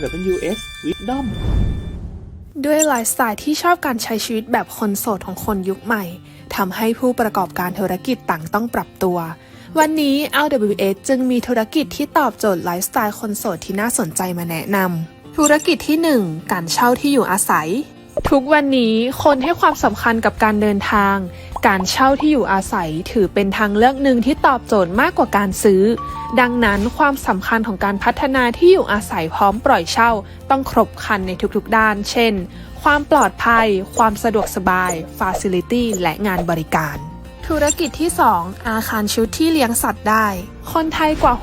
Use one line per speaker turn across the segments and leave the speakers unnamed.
LWS Wisdom
ด้วยไลฟ์สไตล์ที่ชอบการใช้ชีวิตแบบคนโสดของคนยุคใหม่ทำให้ผู้ประกอบการธุรกิจต่างต้องปรับตัว วันนี้ LWS จึงมีธุรกิจที่ตอบโจทย์ไลฟ์สไตล์คนโสดที่น่าสนใจมาแนะนำธุรกิจที่ 1 การเช่าที่อยู่อาศัย ทุกวันนี้คนให้ความสำคัญกับการเดินทาง การเช่าที่อยู่อาศัยถือเป็นทางเลือกหนึ่งที่ตอบโจทย์มากกว่าการซื้อ ดังนั้นความสำคัญของการพัฒนาที่อยู่อาศัยพร้อมปล่อยเช่า ต้องครบครันในทุกๆด้าน เช่น ความปลอดภัย ความสะดวกสบาย Facility และงานบริการ ธุรกิจที่ 2 อาคารชุดที่เลี้ยงสัตว์ได้ คนไทยกว่า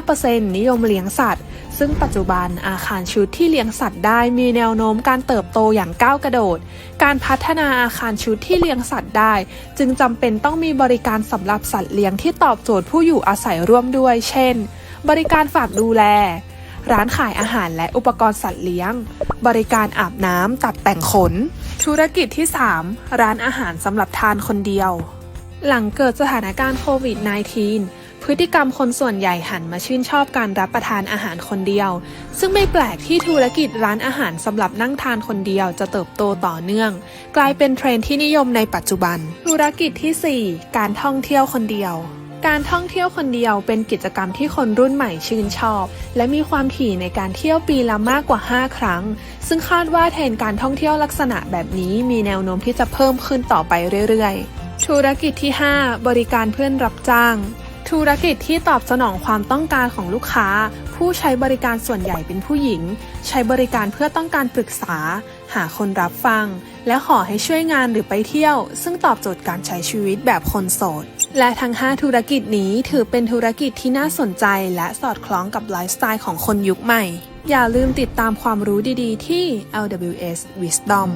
65%นิยมเลี้ยงสัตว์ ซึ่งปัจจุบันอาคารชุดที่เลี้ยงสัตว์ได้มีแนวโน้มการเติบโตอย่างก้าวกระโดด การพัฒนาอาคารชุดที่เลี้ยงสัตว์ได้ จึงจำเป็นต้องมีบริการสำหรับสัตว์เลี้ยงที่ตอบโจทย์ผู้อยู่อาศัยร่วมด้วย เช่น บริการฝากดูแล ร้านขายอาหารและอุปกรณ์สัตว์เลี้ยง บริการอาบน้ำตัดแต่งขน ธุรกิจที่ 3 ร้านอาหารสำหรับทานคนเดียว หลังเกิดสถานการณ์โควิด -19 พฤติกรรมคนส่วนใหญ่หันมาชื่นชอบการรับประทานอาหารคนเดียว ซึ่งไม่แปลกที่ธุรกิจร้านอาหารสำหรับนั่งทานคนเดียวจะเติบโตต่อเนื่อง กลายเป็นเทรนที่นิยมในปัจจุบัน ธุรกิจที่ 4 การท่องเที่ยวคนเดียวการท่องเที่ยวคนเดียวเป็นกิจกรรมที่คนรุ่นใหม่ชื่นชอบ และมีความถี่ในการเที่ยวปีละมากกว่า 5 ครั้ง ซึ่งคาดว่าเทรนการท่องเที่ยวลักษณะแบบนี้มีแนวโน้มที่จะเพิ่มขึ้นต่อไปเรื่อยๆ ธุรกิจที่ 5 บริการเพื่อนรับจ้าง ธุรกิจที่ตอบสนองความต้องการของลูกค้า ผู้ใช้บริการส่วนใหญ่เป็นผู้หญิง ใช้บริการเพื่อต้องการปรึกษา หาคนรับฟัง และขอให้ช่วยงานหรือไปเที่ยว ซึ่งตอบโจทย์การใช้ชีวิตแบบคนโสด และทั้ง 5 ธุรกิจนี้ถือเป็นธุรกิจที่น่าสนใจ และสอดคล้องกับไลฟ์สไตล์ของคนยุคใหม่ อย่าลืมติดตามความรู้ดีๆ ที่ LWS Wisdom